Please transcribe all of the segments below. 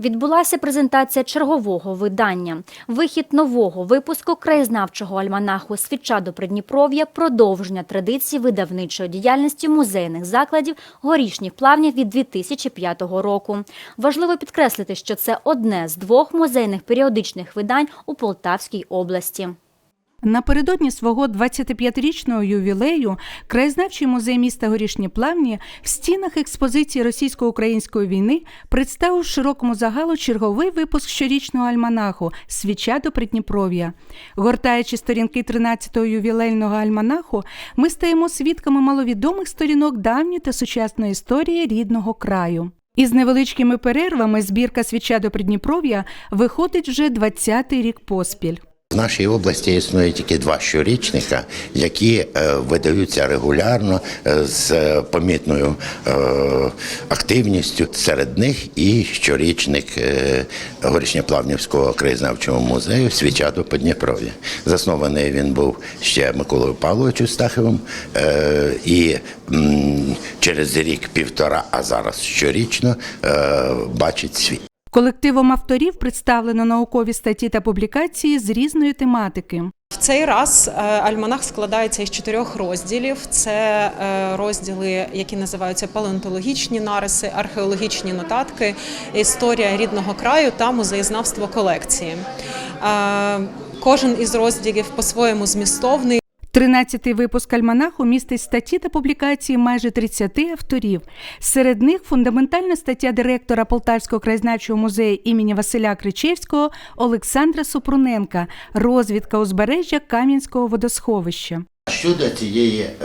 Відбулася презентація чергового видання. Вихід нового випуску краєзнавчого альманаху Свіча до Придніпров'я продовження традиції видавничої діяльності музейних закладів горішніх плавнів від 2005 року. Важливо підкреслити, що це одне з двох музейних періодичних видань у Полтавській області. Напередодні свого 25-річного ювілею краєзнавчий музей міста Горішні Плавні в стінах експозиції російсько-української війни представив широкому загалу черговий випуск щорічного альманаху Свіча до Придніпров'я. Гортаючи сторінки 13-го ювілейного альманаху, ми стаємо свідками маловідомих сторінок давньої та сучасної історії рідного краю. Із невеличкими перервами збірка Свіча до Придніпров'я виходить вже 20-й рік поспіль. В нашій області існує тільки два щорічника, які е, видаються регулярно е, з помітною е, активністю. Серед них і щорічник Горішньоплавнівського краєзнавчого музею Свіча Подніпров'я. Заснований він був ще Миколою Павловичем Стаховим, і через рік-півтора, а зараз щорічно бачить світ. Колективом авторів представлено наукові статті та публікації з різної тематики. В цей раз е, альманах складається із чотирьох розділів: це е, розділи, які називаються палеонтологічні нариси, археологічні нотатки, історія рідного краю та музеєзнавство колекції. Е, Кожен із розділів по-своєму змістовний. 13-й випуск альманаху містить статті та публікації майже 30 авторів. Серед них фундаментальна стаття директора Полтавського краєзнавчого музею імені Василя Кричевського Олександра Супруненка Розвідка узбережжя Кам'янського водосховища. Щодо цієї, е,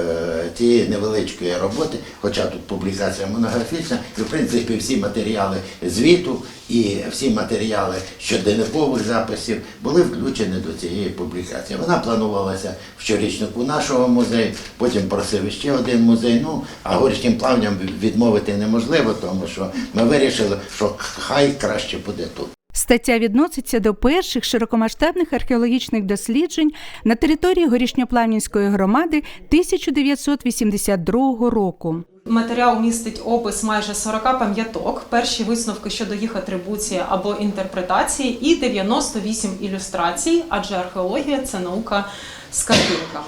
цієї невеличкої роботи, хоча тут публікація монографічна, і в принципі всі матеріали звіту і всі матеріали щоденникових записів були включені до цієї публікації. Вона планувалася в щорічнику нашого музею, потім просив ще один музей. Ну а горішнім плавням відмовити неможливо, тому що ми вирішили, що хай краще буде тут. Стаття відноситься до перших широкомасштабних археологічних досліджень на території Горішньоплавнінської громади 1982 року. Матеріал містить опис майже 40 пам'яток, перші висновки щодо їх атрибуції або інтерпретації, і 98 ілюстрацій, адже археологія це наука з картинками.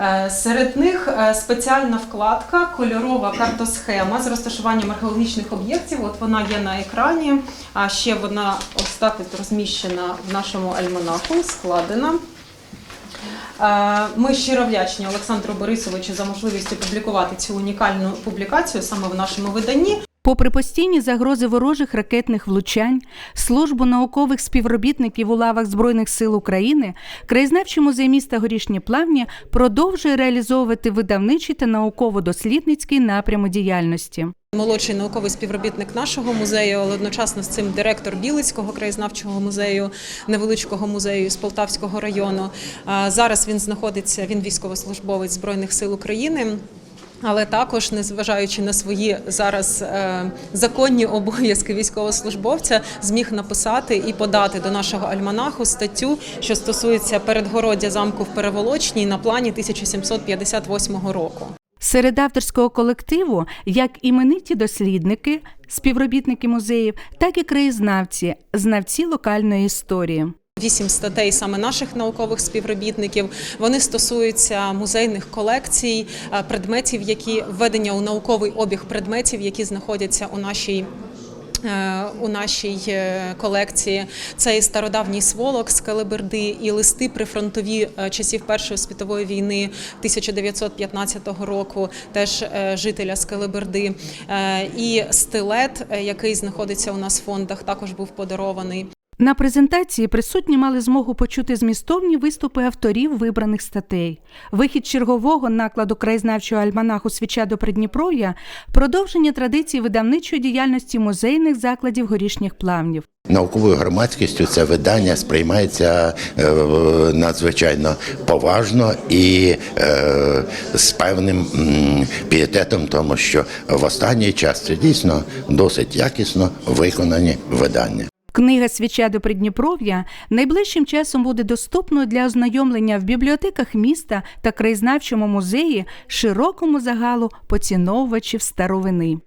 Е, Серед них е, спеціальна вкладка, кольорова картосхема з розташуванням археологічних об'єктів. От вона є на екрані, а ще вона ось так розміщена в нашому альманаху, складена. Е, Ми щиро вдячні Олександру Борисовичу за можливість опублікувати цю унікальну публікацію саме в нашому виданні. Попри постійні загрози ворожих ракетних влучань, службу наукових співробітників у лавах Збройних сил України, краєзнавчий музей міста Горішні Плавні продовжує реалізовувати видавничий та науково-дослідницький напрями діяльності. Молодший науковий співробітник нашого музею, але одночасно з цим директор Білицького краєзнавчого музею, невеличкого музею з Полтавського району. Зараз він знаходиться, він військовослужбовець Збройних сил України. Але також, незважаючи на свої зараз е, законні обов'язки військовослужбовця, зміг написати і подати до нашого альманаху статтю, що стосується передгороддя замку в Переволочній на плані 1758 року. Серед авторського колективу як імениті дослідники, співробітники музеїв, так і краєзнавці, знавці локальної історії. Вісім статей саме наших наукових співробітників. Вони стосуються музейних колекцій, е, предметів, які введення у науковий обіг предметів, які знаходяться у нашій. е, У нашій е, колекції це і стародавній сволок з Калиберди, і листи прифронтові часів Першої світової війни 1915 року, теж жителя з Калиберди, Е, і стилет, який знаходиться у нас в фондах, також був подарований. На презентації присутні мали змогу почути змістовні виступи авторів вибраних статей. Вихід чергового накладу краєзнавчого альманаху Свіча до Придніпров'я продовження традиції видавничої діяльності музейних закладів горішніх плавнів. Науковою громадськістю це видання сприймається е, надзвичайно поважно і е, з певним пієтетом, тому що в останній час це дійсно досить якісно виконані видання. Книга Свіча до Придніпров'я найближчим часом буде доступною для ознайомлення в бібліотеках міста та краєзнавчому музеї широкому загалу поціновувачів старовини.